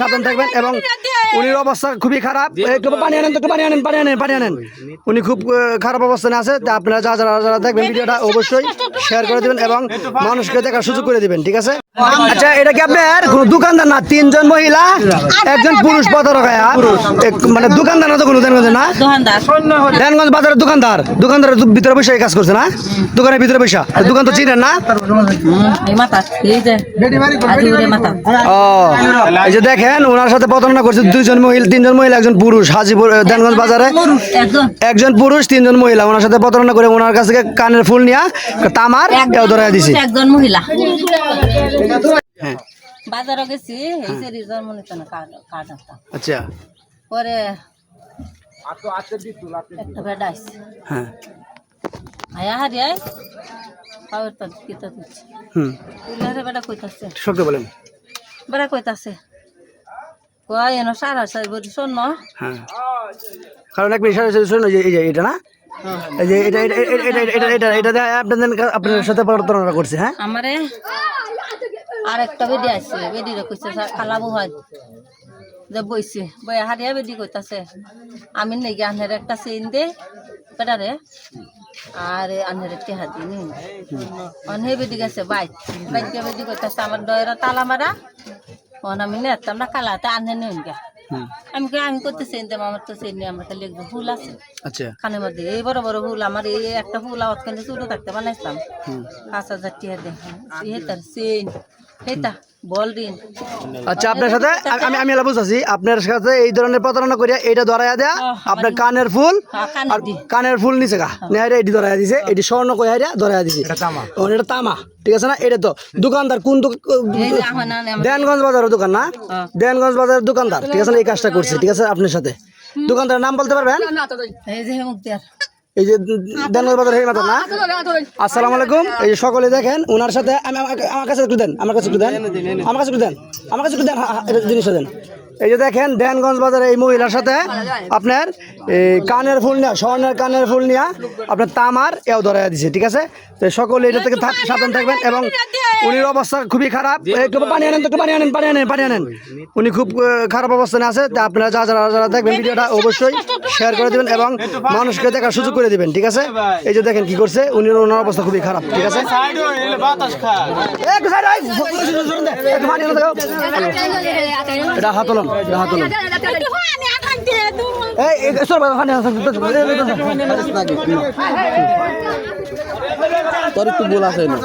সাবধান থাকবেন এবং উনির অবস্থা খুবই খারাপ। একটু পানি আনেন তো একটু পানি আনেন পানি আনেন পানি আনেন। উনি খুব খারাপ অবস্থানে আছে তা আপনারা যা যারা যারা দেখবেন ভিডিওটা অবশ্যই শেয়ার করে দিবেন এবং মানুষকে দেখার সুযোগ করে দিবেন ঠিক আছে? আচ্ছা এটা কি আপনার কোনো দোকানদার না? তিনজন মহিলা একজন পুরুষ পথরকায়া মানে দোকানদার না তো কোনো দেনগঞ্জে না? দেনগঞ্জ বাজারের দোকানদার। দোকানদারের ভিতরে বসে এই কাজ করছে না? দোকানের ভিতরে বসে। দোকান তো চিনেন না? ও এই যে দেখেন ওনার সাথে প্রতারণা করছে দুইজন মহিলা তিনজন মহিলা একজন পুরুষ হাজিপুর দেনগঞ্জ বাজারে। একজন। একজন পুরুষ তিনজন মহিলা ওনার সাথে প্রতারণা করে ওনার কাছ থেকে কানের ফুল নিয়ে তামার কেউ ধরাই দিছে। একজন মহিলা। হ্যাঁ। বাজারে গেছি এই যে রিজার্ভ মনে তো না কার্ড একটা। আচ্ছা। পরে একটা বেড আসছে হ্যাঁ। আয়া হারিয়ায় পাওয়ার তো কিতা হুম। বেটা কইতাছে। বলেন। বেটা কইতাছে কয় এনো সারা সারি বলি শোন না হ্যাঁ। কারণ এক এই এই যে এটা না? হ্যাঁ? আমারে আর একটা বেডি আসছে বেডিরে কইছে যে বইছে বই হারিয়া বেডি কইতাছে। আমি নেই আনের একটা চেইন দে আর আনের একটা হাতি নি। অনে বেডি গেছে বাইক বেডি কইতাছে, আমার ডয়রা তালা মারা। অন আমি নেতাম না কালাতে আনে নেই গা। আমি আমি করতে দেব আমার তো নেই আমার খালি একদম ফুল আছে। আচ্ছা। খানের মধ্যে এই বড় বড় ফুল আমার এই একটা ফুল আওয়াজ কিন্তু ছোট থাকতে বানাইতাম। পাঁচ হাজার টিয়া দেখ রিন আচ্ছা আপনার সাথে আমি- আমি আমি এলা বুঝাচ্ছি। আপনার সাথে এই ধরনের প্রতারণা করিয়া এইটা ধরাইয়া দেয়া। আপনার কানের ফুল হ্যাঁ, কানের আর কানের ফুল নিচে গা। নেহারে এটি ধরাইয়া দিছে এটি স্বর্ণ কইহারিয়া ধরাইয়া দিছে। ও, এটা তামা। ঠিক আছে না? এটা তো দোকানদার কোন দেনগঞ্জ বাজারের দোকান না? হ্যাঁ। দেনগঞ্জ বাজারের দোকানদার। ঠিক আছে না? এই কাজটা করছে। ঠিক আছে আপনার সাথে। দোকানদারের নাম বলতে পারবেন? এই যে এই যে বাজার হেই মাত্র না? আসসালামু আলাইকুম। এই যে সকলে দেখেন ওনার সাথে আমি আমাকে- আমার কাছে একটু দেন আমার কাছে একটু দেন। আমার কাছে একটু দেন আমার কাছে একটু দেন হ্যাঁ, হ্যাঁ, জিনিসটা দেন। এই যে দেখেন দেনগঞ্জ বাজারে এই মহিলার সাথে আপনার কানের ফুল নিয়ে স্বর্ণের কানের ফুল নিয়ে আপনার তামার এও ধরাইয়া দিছে ঠিক আছে তো সকলে এটা থেকে সাবধান থাকবেন এবং উনির অবস্থা খুবই খারাপ পানি আনেন একটু পানি আনেন পানি আনেন পানি আনেন উনি খুব খারাপ অবস্থানে আছে তা আপনারা যা যারা যারা দেখবেন ভিডিওটা অবশ্যই শেয়ার করে দিবেন এবং মানুষকে দেখার সুযোগ করে দিবেন ঠিক আছে এই যে দেখেন কি করছে উনি ওনার অবস্থা খুবই খারাপ ঠিক আছে। এটা হাতলন তোর একটু বল আছে না